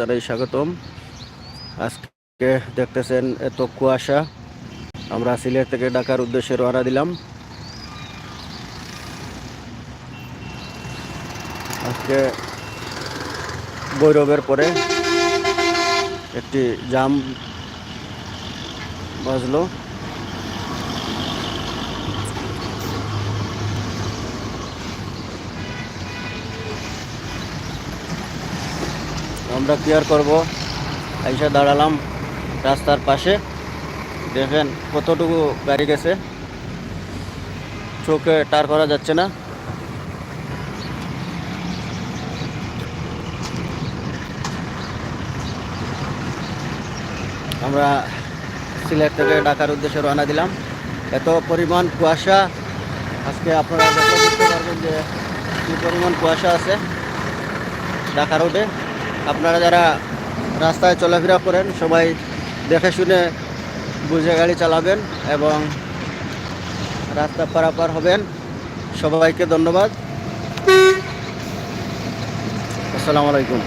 জানাই স্বাগতম। আজকে দেখতেছেন এত কুয়াশা। আমরা সিলেট থেকে ঢাকার উদ্দেশ্যে রওনা দিলাম। আজকে বৈরবের পরে একটি জাম বাজলো। আমরা কেয়ার করব। আইসা দাঁড়ালাম রাস্তার পাশে। দেখেন কতটুকু গাড়ি গেছে। চোখে টার করা যাচ্ছে না। আমরা সিলেট থেকে ঢাকার উদ্দেশ্যে রওনা দিলাম। এত পরিমাণ কুয়াশা। আজকে আপনারা দেখে বুঝতে পারবেন যে কী পরিমাণ কুয়াশা আছে ঢাকা রোডে। আপনারা যারা রাস্তায় চলাফেরা করেন, সবাই দেখে শুনে বুঝে গাড়ি চালাবেন এবং রাস্তা পারাপার হবেন। সবাইকে ধন্যবাদ। আসসালামু আলাইকুম।